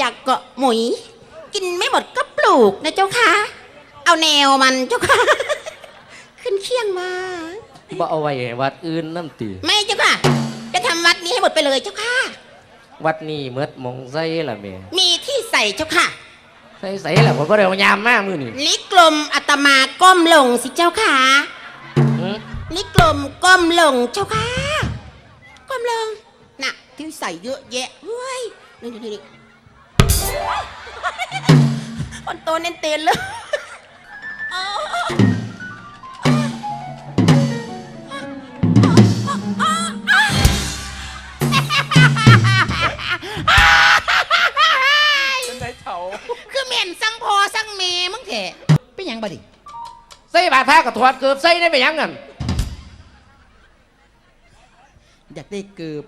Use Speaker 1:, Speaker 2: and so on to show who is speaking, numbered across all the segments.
Speaker 1: จากเกาะหมุย กินไม่หมดก็ปลูกนะเจ้าค่ะ เอาแนวมันเจ้าค่ะ ขึ้นเคียงมา
Speaker 2: บ่เอาไว้ให้วัดอื่นน้ำตี
Speaker 1: ไม่เจ้าค่ะ จะทำวัดนี้ให้หมดไปเลยเจ้าค่ะ
Speaker 2: วัดนี้เมดหมองใส่ละแม่
Speaker 1: มีที่ใส่เจ้าค่ะ
Speaker 2: ใส่ใส่ละผมก็เดี๋ยวยามมากมือนี่
Speaker 1: ลิกลมอัตมาก้มลงสิเจ้าค่ะ
Speaker 2: หือ
Speaker 1: ลิกลมก้มลงเจ้าค่ะ ก้มลง น่ะ ที่ใส่เยอะแยะเฮ้ยนี่นี่นี่ คนโตเน้นเตนเลยอ๋อคือเหม็นสั่งพอสั่งเมมึงเถะเป็นหยังบ่ดิ
Speaker 2: ใส่บาทากับถอดเกือบใส่ได้ไปหยังกัน
Speaker 1: อยากได้เกือบ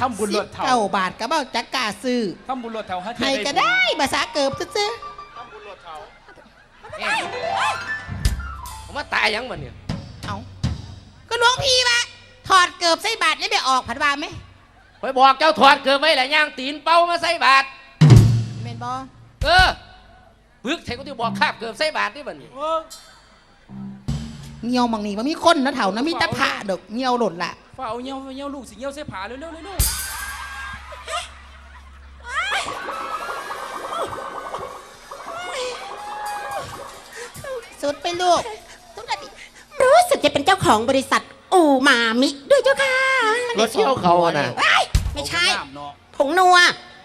Speaker 3: ทำบุญรถเถา
Speaker 1: เก้าบาทก็บ่จักกล้าซื้อ
Speaker 3: ทำบุญรถเถาให้
Speaker 1: ให้ก็ได้ภาษาเกือบซื้อ
Speaker 3: ทำบุญรถเถา
Speaker 2: เอ๊ะผมว่าตายหยังมันเนี่ย
Speaker 1: ๆเอาก็หลวงพี่มาถอดเกือบใส่บาทแล้วไปออกผัดวาไหม
Speaker 2: ไปบอกเจ้าถอดเกือบไว้แหละย่างตีนเป้ามาใส่บาท
Speaker 1: เมนบอ
Speaker 2: เออปึกเทกูที่บอกคาบเกือบใส่บาทนี่บัดนี้
Speaker 3: เออ
Speaker 1: เงียวมังนี่มันมีคนนะเถ่านะมีแตะผ่าดอกเงียวหล่นละ
Speaker 3: ฝ้าเอาเงี้ยวเงี้ยวลูกสิเงี้ยวเส้ผาเร็วเร็วเร็วเร็ว
Speaker 1: สุดไปลูกรู้สึกจะเป็นเจ้าของบริษัทอูมามิด้วยเจ้าค่ะ
Speaker 2: รถเที่ยวเขาอะนะ
Speaker 1: เอ้ยไม่ใช่
Speaker 3: เอาน้ำเนาะ
Speaker 1: ผงนัว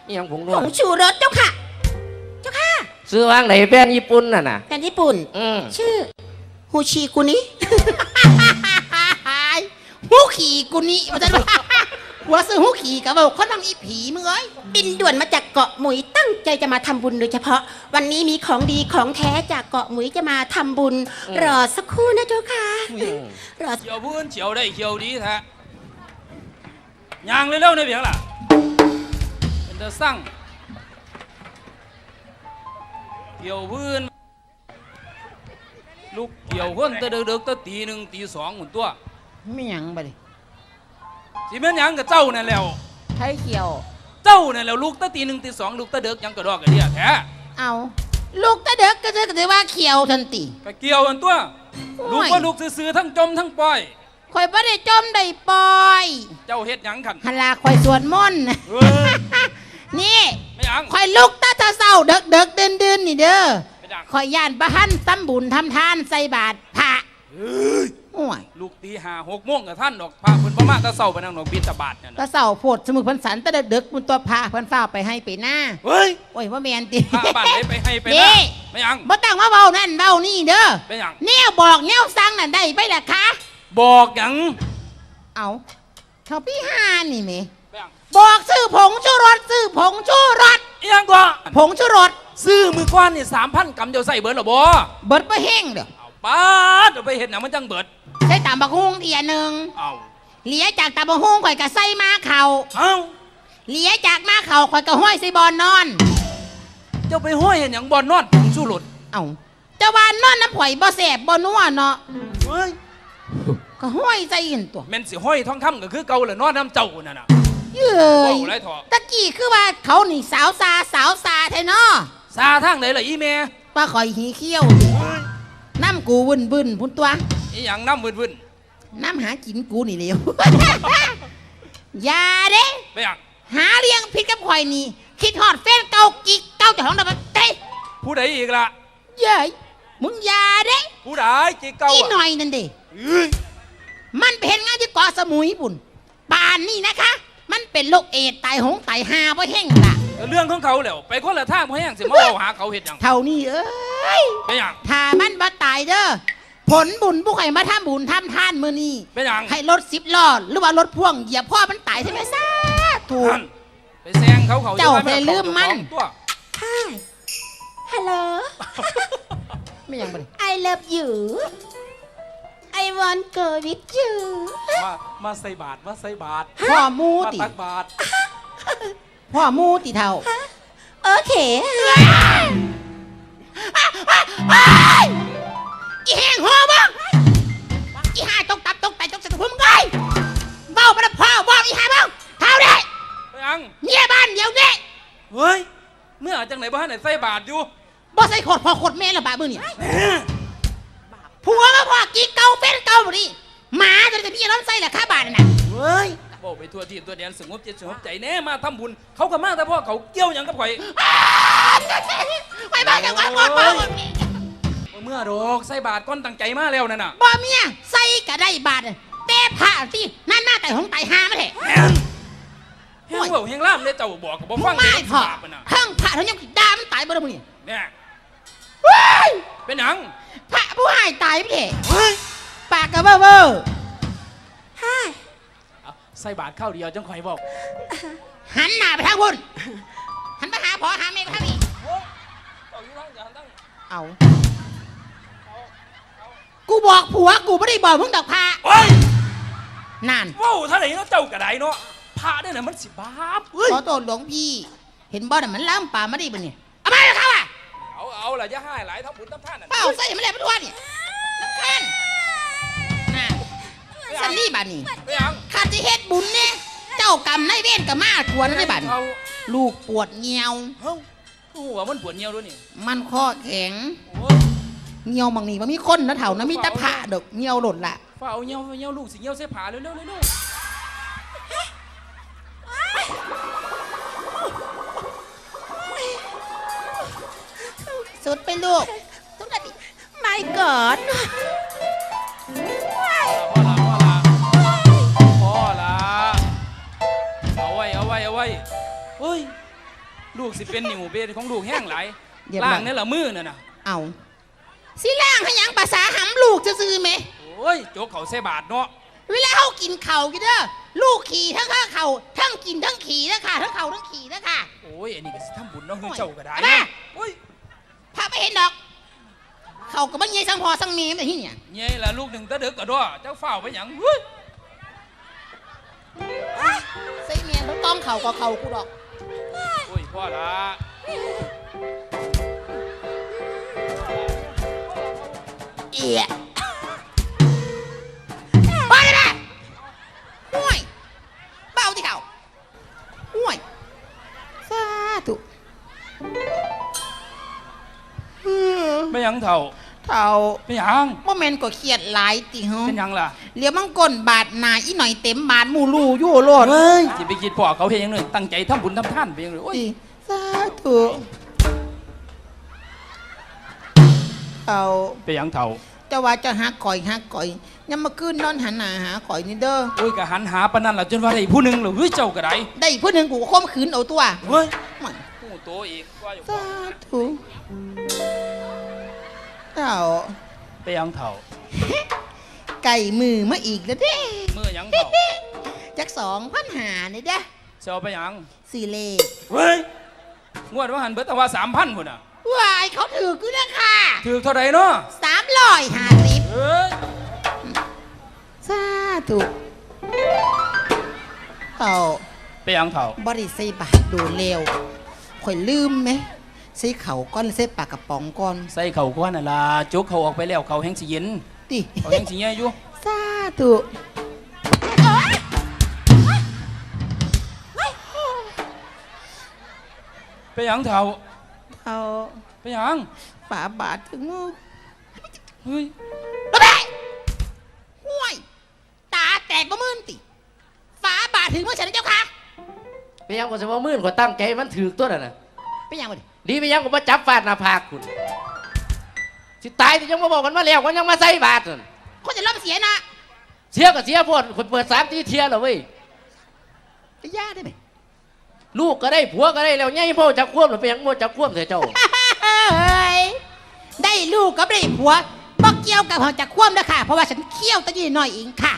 Speaker 2: นี่ยังผงน
Speaker 1: ผ
Speaker 2: วด
Speaker 1: งชูรสเจ้าค่ะ เจ้าค่ะ
Speaker 2: ซื้อวางไหนแป้นญี่ปุ่นน่ะน่ะ
Speaker 1: แฟนญี่ปุ่น
Speaker 2: อืม
Speaker 1: ชื่อ ฮูชิกุนิ ฮูขี่กุนิมันจะหัวซื้อฮูขี่กับบอกเขาทำอีผีมึงเอ้ยบินด่วนมาจากเกาะหมุยตั้งใจจะมาทำบุญโดยเฉพาะ วันนี้มีของดีของแท้จากเกาะหมุยจะมาทำบุญ รอสักครู่นะเจ้าค่ะ
Speaker 2: อืม
Speaker 1: รอ
Speaker 3: เขียวพื้นเขียวได้เขียวดีแท้ยางเร็วๆในเบียงล่ะเป็นเดอสั่งเขียวพื้นลูกเกี่ยวคนแตะเดึกๆแตะตีหนึ่งตีสองหุ่นตัว
Speaker 1: ไม่หยังบ่ดิ
Speaker 3: สิแม่นหยังกับเจ้านั่นแหล้ว
Speaker 1: ไทยเขียว
Speaker 3: เจ้านั่นแหล้วลูกแตะตีหนึ่งตีสองลูกแตะเดึกหยังกระดอกกระเดียแท้
Speaker 1: เอา ลูกตะเด็กก็จะก็จะว่าเขียวทันติ
Speaker 3: ก็เกี่ยวกันตัว
Speaker 1: โอ้ย
Speaker 3: ลูกว่าลูกซื้อๆทั้งจมทั้งปล่อย
Speaker 1: ข่อยบ่ได้จมได้ปล่อย
Speaker 3: เจ้าเฮ็ดหยังขัน
Speaker 1: ฮันลาข่อยสวดมนต์
Speaker 3: เอ้ย
Speaker 1: นี่
Speaker 3: ไม่หยัง
Speaker 1: ข่อยลุกตาตาเศร้าเด็กเด็กเดินเดินนี่เด้อ
Speaker 3: ไม่หยัง
Speaker 1: ข่อยย่านประหันตำบุญทำทานใส่บาตรพระ
Speaker 3: เอ้ย
Speaker 1: โอ้ย
Speaker 3: ลูกตีห้าหกโมงกับท่านดอกพระเพิ่นประมาตะเศร้าไปนั่งดอกบินตบาทเนี่ย
Speaker 1: ตา
Speaker 3: นะ
Speaker 1: เศร้าโพดสมุกพันสันตะเด็กเด็กมันตัวพระเพันฝ้าวไปให้ไปหน้า
Speaker 3: เฮ้ย
Speaker 1: โอ้ยว่าแมนติ
Speaker 3: พระบ้านไหนไปให้ไป
Speaker 1: นี่
Speaker 3: นะไม่หยัง
Speaker 1: บ่ตั้งว่าเบานั่นเบานี่เด้อ
Speaker 3: ไม่หยัง
Speaker 1: แนวบอกแนวสั่งน่ะได้ไปละคะ
Speaker 3: บอกหยัง
Speaker 1: เอาเขาพี่ห้านี่แหม
Speaker 3: ไม่หยัง
Speaker 1: บอกซื้อผงชูรสซื้อผงชูรส
Speaker 3: อิหยังก็
Speaker 1: ผงชูรส
Speaker 3: ซื้อมือก้อนนี่สามพันกำเดียวใส่เบิร์ดหรอบ่
Speaker 1: เบิดบ่แห้งเด้อ
Speaker 3: เอาป้าดเอาไปเห็นหนังมันจังเบิด
Speaker 1: ใช้ ตามบักฮุงเทียหนึง
Speaker 3: เอา
Speaker 1: เหลียจากตามบักฮุงข่อยก็ใส่มาเข่า
Speaker 3: เอา
Speaker 1: เหลียจากมาเข่าข่อยก็ห้อยใส่บอนนอน
Speaker 3: เจ้าไปห้อยเห็นหยังบอลนอดผงสู้หลุด
Speaker 1: เอ้าเจ้าว่านอนน้ำข่อยบ่แสบบ่นัวเนาะ
Speaker 3: เฮ้ย
Speaker 1: ก็ห้อยใส่หินตัว
Speaker 3: แม่นสิห้อยทองคำก็คือเก่าเลยนอดน้ำเจ้านั่นน่ะ
Speaker 1: เย้ย
Speaker 3: เว้าไรเถอะ
Speaker 1: ตะกี้คือว่าเขานี่สาวซาสาวซาแท้เนาะ
Speaker 3: ซาทางไหนล่ะอีเม
Speaker 1: ว่าข่อยหีเขี้ยวน้ำกูวุ่นบึนพุ่นตัว
Speaker 3: อีหยังน้ำวืน
Speaker 1: น้ำหากินกูนี่เร็วอย่าเด้
Speaker 3: ๆไปหยัง
Speaker 1: หาเลี้ยงผิดกับข่อยนี่ คิดฮอดแฟนเก่ากิกเก่าเจากของดับเต้
Speaker 3: ผู้ใดอีกล่ะ
Speaker 1: เย้ยมึงอย่าเด้
Speaker 3: ผู้ใดจีเก่า
Speaker 1: อี
Speaker 3: อะ
Speaker 1: หน่อยนั่นเด้
Speaker 3: เอ้ย
Speaker 1: มันเป็นงานที่เกาะสมุยปุ่นป่านนี่นะคะ มันเป็นโรคเอดส์ตายหงตายหาเพราะแห้งล่ะ
Speaker 3: ก็เรื่องของเขาแล้วไปคนละทางเพราะหยังสิมาเอาหาเขาเห็ดหยัง
Speaker 1: เท่านี้เอ้ย
Speaker 3: ไปหยัง
Speaker 1: ถ้ามันบ่ตายเด้อ ผลบุญผู้ใครมาทำบุญทำทานมือนี้
Speaker 3: ไปหยัง
Speaker 1: ให้รถสิบล้อหรือว่ารถพ่วงเหยียบพ่อมันตายใช่ไหมซาถูก
Speaker 3: นั่นไปแซงเขาเขา
Speaker 1: เจ้า
Speaker 3: อย่ว่
Speaker 1: ไปลืมมัน
Speaker 3: ตัว
Speaker 1: Hi Hello ไม่ยังบ่ได้ I love you I want go with you
Speaker 3: มา มาใส่บาท มาใส่บาท
Speaker 1: พ่อมู
Speaker 3: มา
Speaker 1: ติ
Speaker 3: ตักบาท
Speaker 1: พ่อมูติเท่า โอเคอี แหงหัวบ้างอีห่าตกตับตกไตตกสะดุ้งไงเบ้าไปแล้วพ่อว่าอีห่าบ้างเท่าได้
Speaker 3: ไปหยัง
Speaker 1: เมียบ้านเดี๋ยวนี้
Speaker 3: เฮ้ยเมื่อจังไหนบ้านไหนใส่บาทอยู่
Speaker 1: บ่ใส่ขดพอขดแม่ละบาดมือเนี่ยผัวก็พอกิ๊กเก่าแฟนเก่าบ่ดิหมาจะได้พี่น้องใส่ละค่าบาทน่ะ
Speaker 3: เฮ้ยบอกไปทั่วที่ตัวแดนสงบจิตสงบใจแน่มาทำบุญเขาก็มาแต่พ่อเขาเกี่ยวหยังกับข่อย
Speaker 1: ไปบ้านกันก่อนบ่บ่
Speaker 3: เมื่อดอกใส่บาทก้อนตั้งใจมาแล้วนั่นน่ะ
Speaker 1: บ่เมียใส่ก็ได้บาทแต่ผ้าสินั่นหน้าแต่ของตายหามาแท้
Speaker 3: แฮงแฮงเว่าแฮงล่ามเลยเจ้าบอกกับบ่ฟัง
Speaker 1: ไม่
Speaker 3: เลย
Speaker 1: พอ
Speaker 3: บาปมันน่ะ
Speaker 1: ข้างผ้าเขายังด่ามันตายบ่ได้มื้อนี่
Speaker 3: เนี่ย
Speaker 1: เฮ้ย
Speaker 3: เป็นหยัง
Speaker 1: พระผู้หายตายไปเถอะปากกระเบ้อเบ้อฮ่า
Speaker 3: เอาใส่บาทเข้าเดียวจังข่อยบอก
Speaker 1: หันหน้าไปทางพุ่นหันไปหาพ่อหาแม่ไปทางนี้
Speaker 3: เอา
Speaker 1: กูบอกผัวกูไม่ได้บอกมึงดอกพา
Speaker 3: โอ้ย
Speaker 1: นั่น
Speaker 3: เว้าเท่าไหร่เนาะเจ้ากระไดเนาะพระเนี่ยน่ะมันสิบาปเฮ้ย
Speaker 1: ขอโทษหลวงพี่ เห็นบ่น่ะมันล้ำป่ามาได้ปะเนี่ยเอามาเลยเขาอะ
Speaker 3: เอาเอาล่ะอย่าให้หลายทำบุญทำทานน่ะ
Speaker 1: เป้าใส่มันเลยมาด้วยเนี่ยน้ำคันน่ะสันนี่บ้านนี่
Speaker 3: ไปหยัง
Speaker 1: ข้าจะเฮ็ดบุญเนี่ยเจ้ากรรมนายเวรกับมาทวนได้บ้าน
Speaker 3: เอา
Speaker 1: ลูกปวดเงียว
Speaker 3: เฮ้าหัวมันปวดเงียวด้วยนี่
Speaker 1: มันข้อแข็ง
Speaker 3: โอ้ย
Speaker 1: เงียวบางนี่มันมีคนนะเถ่านะมีแตะผ่าดอกเงียวหล่นละ
Speaker 3: ฝ้าเอาเงียวเงียวลูกสิเงียวเสผาเร็วเร็วเร็วเร็ว
Speaker 1: สุดไปลูกทุกนาทีไม่กอด
Speaker 3: พ่อละพ่อละพ่อละเอาไว้เอาไว้เอาไว้เฮ้ย ลูกสิเป็นหนิวเบนของลูกแห้งหลายล่างนี่ละมือน่ะนะ
Speaker 1: เอา สิล่างให้หยังภาษาหำลูกจะซื้อๆไหม
Speaker 3: โอ้ยโจกเขาใส่บาทเนาะ
Speaker 1: เวลาเขากินเข่าวกี่เด้อลูกขี่ทั้งข้าเข่าทั้งกินทั้งขี่นะค่ะทั้งเข่าทั้งขี่นะค่ะ
Speaker 3: โอ้ยอันนี้ก็สิทำบุญเนาะคือเจ้าก็ได้
Speaker 1: เอามา
Speaker 3: โอ้ย
Speaker 1: พาไปเห็นดอก เขาก็บ่เงยสังพอสังเมมแต่ที่เนี่ย
Speaker 3: เงี้ยละลูกหนึ่งตะเด็กก็ด้วยเจ้าเฝ้าไปหยังเฮ้ย
Speaker 1: ใส่เมียต้องต้องเข่าก็เข่ากูดอก
Speaker 3: โอ้ยพ่อละ
Speaker 1: อียไปเลยนะห่วยเบาที่เขาห่วยสาธุอืม
Speaker 3: ไม่หยังเถ่า
Speaker 1: เท่า
Speaker 3: ไม่หยัง
Speaker 1: บ่แม่นก็เครียดหลายติฮะ
Speaker 3: เป็นหยังล่ะ
Speaker 1: เหลียวมังกลบาดหนาอีหน่อยเต็มบาดหมู่ลู่ยู่โลด
Speaker 3: เฮ้ยสิไปคิดพ่อเขาเพียงหนึ่งตั้งใจทำบุญทำท่านไปยังเลยโอ้ย
Speaker 1: ติสาธุเอา
Speaker 3: ไปหยังเถ่า
Speaker 1: เจ้าว่าเจะหาก่อยหาก่อยยังมาขึ้นนอนหันหน้าหาก่อยนี่เด้อ
Speaker 3: โอ้ยก็หันหาปานนั้นล่ะจนว่าได้ผู้หนึ่งเหรอเฮ้ยเจ้าก็ได้
Speaker 1: ได้ผู้หนึ่งกูก็ข่มขืนเอาตัว
Speaker 3: เฮ้ย
Speaker 1: มัน
Speaker 3: ผู้โตอีกว่าอยู่
Speaker 1: สาธุเจ้า
Speaker 3: ไปหยังเถ่า
Speaker 1: ไก่มือมาอีกแล้วเด้
Speaker 3: มือหยังเถ่า
Speaker 1: จักสองพันหานี่เด้อ
Speaker 3: เจ้าไปหยัง
Speaker 1: สี่เลข
Speaker 3: เฮ้ยงวดว่าหันเบิดแต่ว่าสามพันพุ่นอะ
Speaker 1: วายเขาถือกูนะค่ะ
Speaker 3: ถือเท่าไรเนาะ
Speaker 1: สาม ร้อยห้าสิบ
Speaker 3: เฮ้ย
Speaker 1: สาธุเอา
Speaker 3: ไปหยังเถ่า
Speaker 1: บริใส่บาทดูเร็วข่อยลืมไหมใส่เข่าก้อนใส่ปากกระป๋องก้อน
Speaker 3: ใส่เข่าก้อนน่ะล่ะจุกเขาออกไปแล้วเขาแห้งสิเย็น
Speaker 1: ติ
Speaker 3: เขาแห้งสิเงี้ยอยู่
Speaker 1: สาธุ
Speaker 3: ไปหยังเถ่า
Speaker 1: เอา
Speaker 3: ไปหยัง
Speaker 1: ฝาบาทถึงมือ
Speaker 3: เฮ้ย
Speaker 1: ระเบ้ห่วย ตาแตกก็มื่นติฝาบาทถึงมือฉันนะเจ้าค่ะ
Speaker 2: ไปยังก็จะว่ามื่นกว่าตั้งใจมันถือตัวน่ะนะ
Speaker 1: เป็นยังไงดิ
Speaker 2: ดีไปยังก็มาจับฟาดหน้าผากคุณสิตายที่ยังมาบอกกันมาแล้วก็ยังมาใส่บาทนั่น
Speaker 1: คนจะรับเสียนะ
Speaker 2: เสียก็เสียพวดคนเปิดสามทีเทียเหรอเว้ย
Speaker 1: จะย่าได้ไหม
Speaker 2: ลูกก็ได้ผัวก็ได้แล้วไงพ่อจะควบหรือไปยังโมจะควบเสียเจ้า
Speaker 1: เฮ้ยได้ลูกก็ได้ผัวบ่ เกี่ยวกับเขาจะคว่ำนะค่ะ เพราะว่าฉันเคี่ยวตะกี้หน่อยเองค่ะ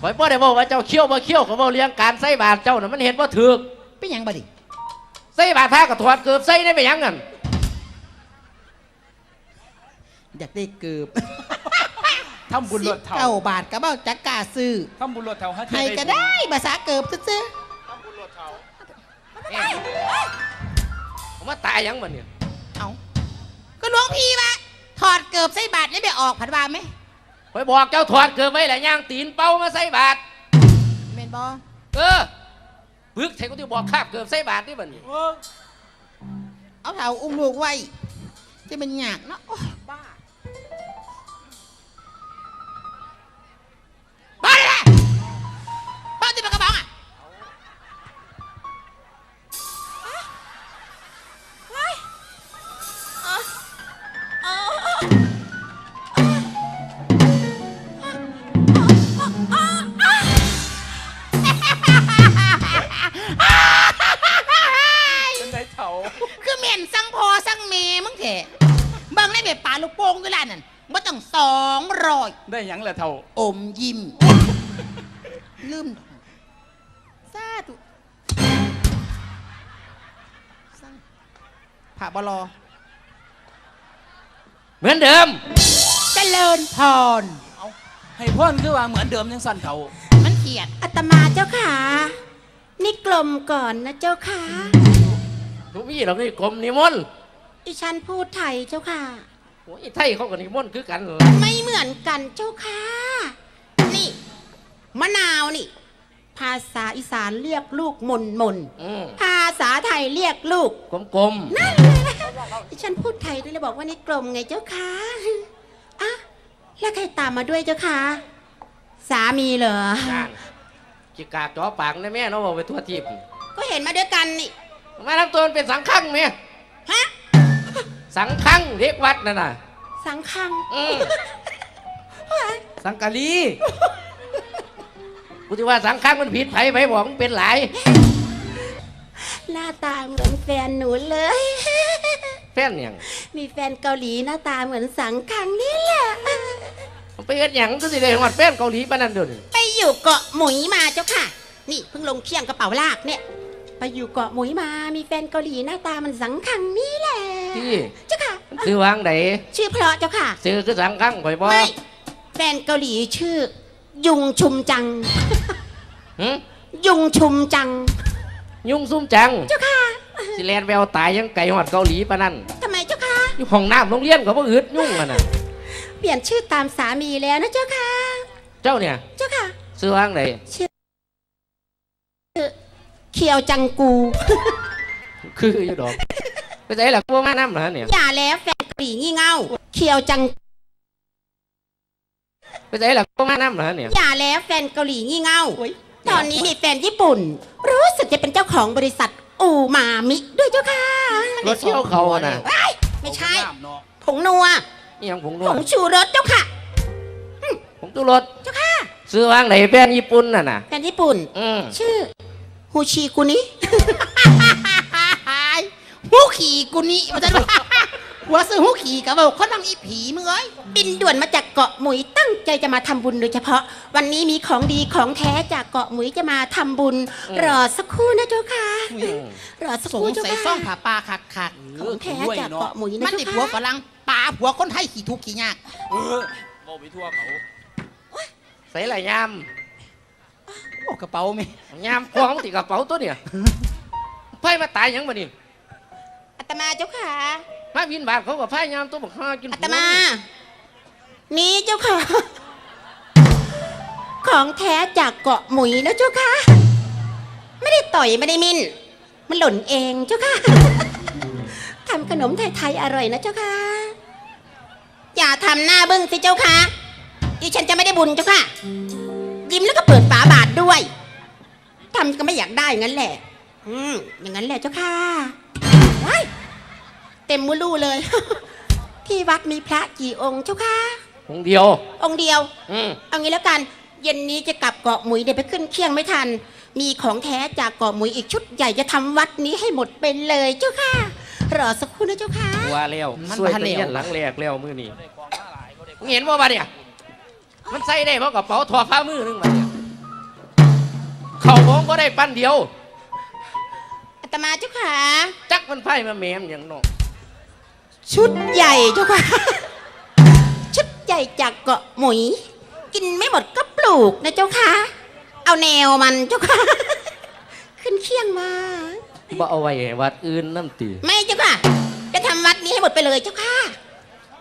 Speaker 2: ข่อยพ่อได้บอกว่าเจ้าเขี้ยวบ่เขี้ยวเขาบอกเลี้ยงการใส่บาทเจ้าน่ะมันเห็นว่าถือ
Speaker 1: เป็นยังบ่ดิ
Speaker 2: ใส่บาทท่ากับถอดเกือบใส่ได้ไปยังกัน
Speaker 1: อยากได้เกือบ
Speaker 3: ทำบุญรถเถ่า
Speaker 1: เก้าบาทก็เบ้าจักกล้าซื้อ
Speaker 3: ทำบุญรถเถ่าให้
Speaker 1: ให้ก็ได้ภาษาเกือบซื้อ
Speaker 3: ทำบุญรถเถ่า
Speaker 2: เอ๊ะผมว่าตายยังมันเนี่ย
Speaker 1: ๆเอาก็หลวงพี่มา ถอดเกือบใส่บาทได้ไปออกผัดวาไหม
Speaker 2: ข่อยบอกเจ้าถอดเกือบไว้แหละย่างตีนเป้ามาใส่บาท
Speaker 1: เมนบอ
Speaker 2: เออปพึกใส่กูที่บอกคาบเกือบใส่บาทนี่บัดนี้
Speaker 4: เอาเท้าอุ้มลูกไว้จะเป็นหยากเนาะโอ๊ย สั่งพอสั่งเมมึงเถอะเบิ่งในแบบป่าลูกโป่งด้วยล่ะนั่นบ่ต้องสองร้อย
Speaker 3: ได้หยังละเถา
Speaker 4: อมยิ้มลืมซาตุซาผ่าบลอ
Speaker 2: เหมือนเดิม
Speaker 4: เจริญพร
Speaker 3: เอาให้พ่อนคือว่าเหมือนเดิมยังสั่นเถา
Speaker 4: มันเขียดอัตมาเจ้าขานี่กลมก่อนนะเจ้าค่ะ
Speaker 2: ทุกพี่เรานี่กรมนิมนต์
Speaker 4: ดิฉันพูดไทยเจ้าค่ะ
Speaker 2: โอ้ยไทยเขากับนิมนต์คือกันเหรอ
Speaker 4: ไม่เหมือนกันเจ้าค่ะ นี่มะนาวนี่ ภาษาอีสานเรียกลูกมนมน
Speaker 2: อืม
Speaker 4: ภาษาไทยเรียกลูก
Speaker 2: กลม
Speaker 4: นั่นแหละดิฉันพูดไทยด้วยเลยบอกว่านี่กลมไงเจ้าค่ะอะแล้วใครตามมาด้วยเจ้าค่ะสามีเหรอ
Speaker 2: ๆนั่นจิกาจ่อปากนะแม่เนาะบอกไปทั่วทิพย์
Speaker 4: ก็เห็นมาด้วยกันนี่
Speaker 2: มาทำตัวมันเป็นสังฆังไหม
Speaker 4: ฮะ
Speaker 2: สังฆังเด็กวัดนั่นน่ะ
Speaker 4: สังคัง
Speaker 2: อืม
Speaker 3: สังกะลี
Speaker 2: กูจะว่าสังฆังมันผิดไผไผบอกมันเป็นหลาย
Speaker 4: หน้าตาเหมือนแฟนหนูเลย
Speaker 2: แฟนหยัง
Speaker 4: มีแฟนเกาหลีหน้าตาเหมือนสังคังนี่แหละ
Speaker 2: มันไปเฮ็ดหยังก็สิได้หอดแฟนเกาหลีปานนั้นเดี๋ยวนี้
Speaker 4: ไปอยู่เกาะหมุยมาเจ้าค่ะ นี่เพิ่งลงเคียงกระเป๋าลากเนี่ย ไปอยู่เกาะหมุยมา มีแฟนเกาหลีหน้าตามันสังคังนี่แหละ
Speaker 2: ที่
Speaker 4: เจ้าค่ะ
Speaker 2: ซื้อวางไหน
Speaker 4: ชื่อเพราะเจ้าค่ะ
Speaker 2: ซื้อคือสังฆังข่อยบ่
Speaker 4: ไม่ แฟนเกาหลีชื่อ ยุงชุมจัง
Speaker 2: หึ
Speaker 4: ยุงชุมจัง
Speaker 2: ยุ่งซุ่มจัง
Speaker 4: เจ้าค่ะ
Speaker 2: สิแลนแววตายยังไก่หอดเกาหลีปานนั้น
Speaker 4: ทำไมเจ้าค่ะ
Speaker 2: อยู่ห้องน้ำโรงเรียนก็บ่อึดยุ่งอะน่ะ
Speaker 4: เปลี่ยนชื่อตามสามีแล้วนะเจ้าค่ะ
Speaker 2: เจ้าเนี่ย
Speaker 4: เจ้าค่ะ
Speaker 2: ซื้อวางไหน
Speaker 4: เคียวจังกู
Speaker 2: คืออยู่ดอกไปใส่หลักพวกมาน้ำเหรอเนี่ย
Speaker 4: อย่าแล้วแฟนเกาหลีงี่เง่าเคียวจัง
Speaker 2: ไปใส่หลักพวกมาน้ำเหรอเนี่ย
Speaker 4: อย่าแล้วแฟนเกาหลีงี่เง่าตอนนี้มีแฟนญี่ปุ่น รู้สึกจะเป็นเจ้าของบริษัทอูมามิด้วยเจ้าค่ะ
Speaker 2: รถเที่ยวเขาอะน่ะ
Speaker 4: เอ้ยไม่ใช่
Speaker 3: เอาน้ำเนาะ
Speaker 4: ผงนัว
Speaker 2: นี่ยังผงน
Speaker 4: ผ
Speaker 2: วด
Speaker 4: งชูรสเจ้าค่ะ
Speaker 2: ผงตู้รถ
Speaker 4: เจ้าค่ะ
Speaker 2: ซื้อวางไหนแฟนญี่ปุ่นน่ะน่ะ
Speaker 4: แฟนญี่ปุ่น
Speaker 2: อืม
Speaker 4: ชื่อ ฮูชิกุนิฮูขี่กุนิว่าจะหัวซื้อฮูขี่กับว่าคนบางอีผีมึงเอ้ยบินด่วนมาจากเกาะหมุยตั้งใจจะมาทำบุญโดยเฉพาะ วันนี้มีของดีของแท้จากเกาะหมุยจะมาทำบุญ รอสักครู่นะเจ้าค่ะ
Speaker 2: อืม
Speaker 4: รอสัก
Speaker 1: ส
Speaker 4: ค
Speaker 1: ง
Speaker 4: รู่เจ้า
Speaker 1: สัย
Speaker 4: ค่ะ
Speaker 1: ซ่องผ่าปลาคักคัก
Speaker 4: ของแท้จากเกาะหมุย
Speaker 1: ๆ
Speaker 4: นะ
Speaker 1: มัน
Speaker 4: เจ้า
Speaker 1: ติดหัวฝ
Speaker 4: ค่ะ
Speaker 1: รั่งปลาหัวคนไทยขี่ทุกข์ขี่ยาก
Speaker 3: เออบอกไปทั่วเขา
Speaker 2: ใส่หลายยาม
Speaker 1: โอ้กระเป๋าไหม
Speaker 2: ยามพวงติดกระเป๋าตัวเนี่ยไพ่มาตายหยังมานี่
Speaker 4: อาตมาเจ้าค่ะ
Speaker 2: มาวินบาทเขากับไพ่ยามตัวบอกห้ากิน
Speaker 4: อาตมา นี่เจ้าค่ะ ของแท้จากเกาะหมุยนะเจ้าค่ะ ไม่ได้ต่อยไม่ได้มิน มันหล่นเองเจ้าค่ะ ทำขนมไทยๆอร่อยนะเจ้าค่ะ อย่าทำหน้าบึ้งสิเจ้าค่ะดิฉันจะไม่ได้บุญเจ้าค่ะ ยิ้มแล้วก็เปิดฝาบาทด้วยทำก็ไม่อยากได้งั้นแหละ อืมอย่างนั้นแหละเจ้าค่ะว้ายเต็มมูลูเลย ที่วัดมีพระกี่องค์เจ้าค่ะ
Speaker 2: ผงเดียว
Speaker 4: องค์เดียว
Speaker 2: อืม
Speaker 4: เอางี้แล้วกัน เย็นนี้จะกลับเกาะหมุยเดี๋ยวไปขึ้นเคียงไม่ทัน มีของแท้จากเกาะหมุยอีกชุดใหญ่จะทำวัดนี้ให้หมดไปเลยเจ้าค่ะ รอสักครู่นะเจ้าค่ะ
Speaker 2: ว่าแล้ว
Speaker 1: มัน
Speaker 2: สวย
Speaker 1: บ่
Speaker 2: ตะ
Speaker 1: แล้ว
Speaker 2: เลียนหลังแหลกแล้วมือนี่
Speaker 3: ได้ของมาหลายเขาได้
Speaker 2: มึงเห็นว่าบ้าเนี่ย มันใส่ได้เพราะกระเป๋าถอดผ้ามือนึงมาเนี่ยเข่าของก็ได้ปั้นเดียว
Speaker 4: อาตมาเจ้าค่ะ
Speaker 2: จักมันไพ่มาแหมมอย่างนอก
Speaker 4: ชุดใหญ่เจ้าค่ะ ชุดใหญ่จากเกาะหมุย กินไม่หมดก็ปลูกนะเจ้าค่ะ เอาแนวมันเจ้าค่ะ ขึ้นเคียงมา
Speaker 2: บ่เอาไว้ให้วัดอื่นน้ำตี
Speaker 4: ไม่เจ้าค่ะ จะทำวัดนี้ให้หมดไปเลยเจ้าค่ะ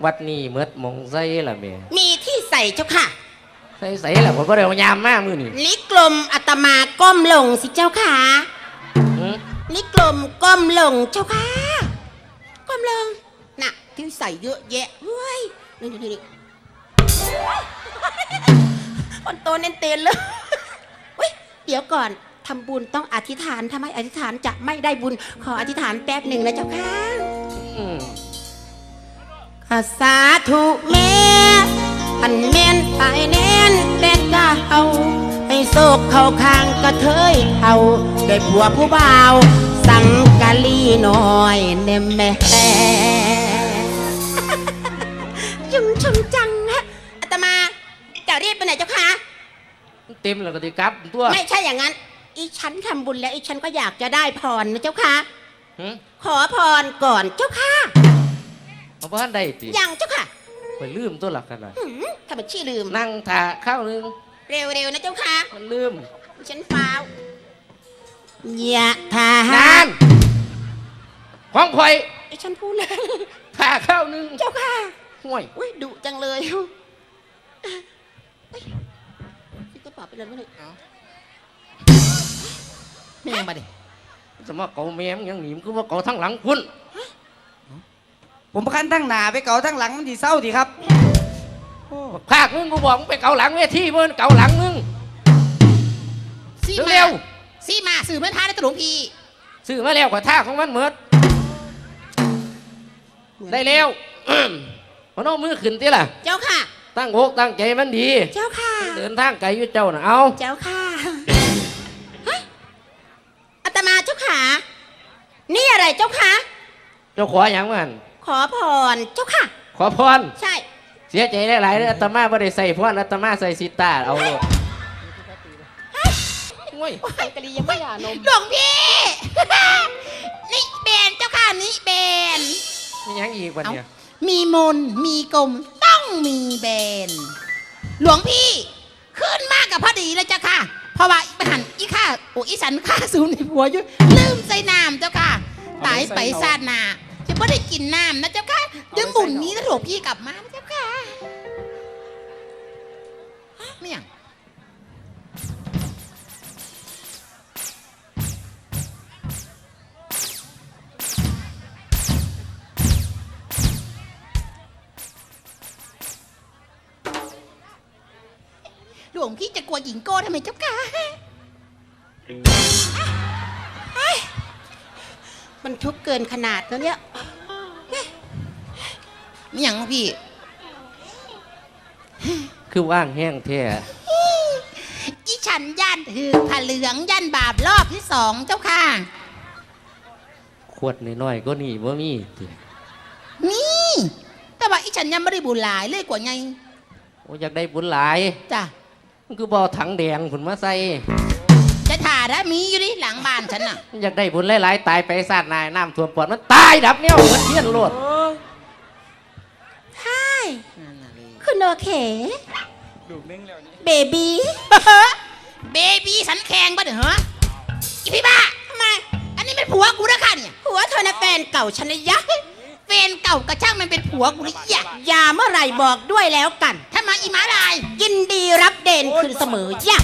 Speaker 2: วัดนี้เมดหมองใส่ละแม่
Speaker 4: มีที่ใส่ เจ้าค่ะ
Speaker 2: ใส่ใส่ละผมก็ได้เอายามมากมือนี่
Speaker 4: ลิกลมอัตมาก้มลงสิเจ้าค่ะนี่กลมก้มลงเจ้าค่ะ ก้มลง น่ะ ที่ใส่เยอะแยะเฮ้ยนี่นี่นี่คนโตเน้นเตนเลยเฮ้ย เดี๋ยวก่อนทำบุญต้องอธิษฐานทำไมอธิษฐานจะไม่ได้บุญ ขออธิษฐานแป๊บหนึ่งนะเจ้าค่ะ
Speaker 2: อืม
Speaker 4: ข้าสาธุแม่ อันแม่นตายแน่นแต่กะเอาให้โศกเข้าข้างกระเทยเอาได้ผัวผู้บ่าว สังกะลีน้อยเนมแม่ยุงชมจังฮะอาตมาจะรีบไปไหนเจ้าคะ
Speaker 2: เต็มแล้วก็ติกลับตัว
Speaker 4: ไม่ใช่อย่างนั้น อีฉันทำบุญแล้วอีฉันก็อยากจะได้พรนะเจ้าค่ะ
Speaker 2: หึ
Speaker 4: ขอพรก่อนเจ้าค่ะ
Speaker 2: เอาบ้านได้ติ
Speaker 4: ยังเจ้าค่ะ
Speaker 2: ไปลืมตัวหลักกันนะ
Speaker 4: หืมทำไมชี้ลืม
Speaker 2: นั่งถ่าข้าวนึง
Speaker 4: เร็วๆนะเจ้าค่ะ
Speaker 2: มันลืม
Speaker 4: ฉันฟ้าวยะทานา
Speaker 2: นของข่อย
Speaker 4: ไอ้ฉันพูดแล้ว
Speaker 2: ถ่าข้าวนึง
Speaker 4: เจ้าค่ะ
Speaker 2: ห่วย
Speaker 4: อุ้ยดุจังเลยเฮ้ยพี่กระเป๋าไปเลยไม่ได้เอา
Speaker 1: ไม่ยังมาดิ
Speaker 2: จะมาเกาแม่มยังหนีมคือว่าเกาทั้งหลังคุณ
Speaker 5: ผมประกันทั้งหน้าไปเก่าทั้งหลังมันดีเศร้าดีครับ
Speaker 2: ภาคมึงกูบอกมึงไปเกาหลังเวทีมึงเกาหลังมึง
Speaker 4: ซี
Speaker 2: เร็
Speaker 4: มาวซีมาสื่อเมื่อท้าได้ตะหลวงพี่
Speaker 2: ซื้อมาแล้วกว่าท่าของมันเหมิดได้แล้วพนมมือขึ้นติล่ะ
Speaker 4: เจ้าค่ะ
Speaker 2: ตั้งอกตั้งใจมันดี
Speaker 4: เจ้าค่ะ
Speaker 2: เดินทางไกลอยู่เจ้าน่ะเอา
Speaker 4: เจ้าค่ะเฮ้ยอาตมาเจ้าค่ะ นี่อะไรเจ้าค่ะ
Speaker 2: เจ้าขออย่างมัน
Speaker 4: ข อพรเจ้าค่ะ
Speaker 2: ขอพร
Speaker 4: ใช่
Speaker 2: เสียใจหลายๆเด้ออาตมาบ่ได้ใส่พรอาตมาใส่สิตาเอาโลดโอ้ย
Speaker 4: กะลียังไม่หย่านม หลวงพี่ นี่เบนเจ้าค่ะนี่เบน
Speaker 2: มีหยังอีกวันเนี่ย
Speaker 4: มีมนต์มีกลมต้องมีเบน หลวงพี่ ขึ้นมากกับพอดีเลยเจ้าค่ะ เพราะว่าอีหันอีข้าโอ้อีสันข้าสูนในหัวอยู่ลืมใส่น้ำเจ้าค่ะตายไปซาดนาจะ ไม่ได้กินน้ำนะเจ้าค่ะยังบุญนี้นะหลวงพี่กลับมานะเจ้าค่ะฮะไม่อย่างหลวงพี่จะกลัวหญิงโก้ทำไมเจ้าค่ะเฮ้ยมันทุกข์เกินขนาดแล้วเนี่ย
Speaker 1: ไม่ยังพี่
Speaker 2: คือว่างแห้งแท้
Speaker 4: อีฉันย่านถือผ้าเหลืองย่านบาปรอบที่สองเจ้าค่ะ
Speaker 2: ขวดน้อยๆก็นี่บ่มีติ
Speaker 4: นี่ แต่ว่าอีฉันยังไม่ได้บุญหลายเลยกว่าไง
Speaker 2: โอ้อยากได้บุญหลาย
Speaker 4: จ้ะ
Speaker 2: มันคือบ่เอาถังแดงคุณมาใส่
Speaker 4: จะถ่าได้มีอยู่ดิหลังบ้านฉันน่ะ
Speaker 2: มันอยากได้บุญหลายๆตายไปสาดนายน้ำท่วมปอดมันตายดับเนี่ยเหมือนเทียนโลด
Speaker 4: ใช่คุณ โอเค
Speaker 3: ลูกนึงแล้วนี่
Speaker 4: เบบี้เบบี้สันแข็งปะเด้อฮะอีพี่บ้าทำไมอันนี้เป็นผัวกูนะค่ะเนี่ยผัวเธอนะแฟนเก่าฉันนะยะแฟนเก่ากระช่างมันเป็นผัวกูนะอย่าอย่าเมื่อไหร่บอกด้วยแล้วกันถ้ามาอีหมาลายยินดีรับเด่นคืนเสมอจ้ะ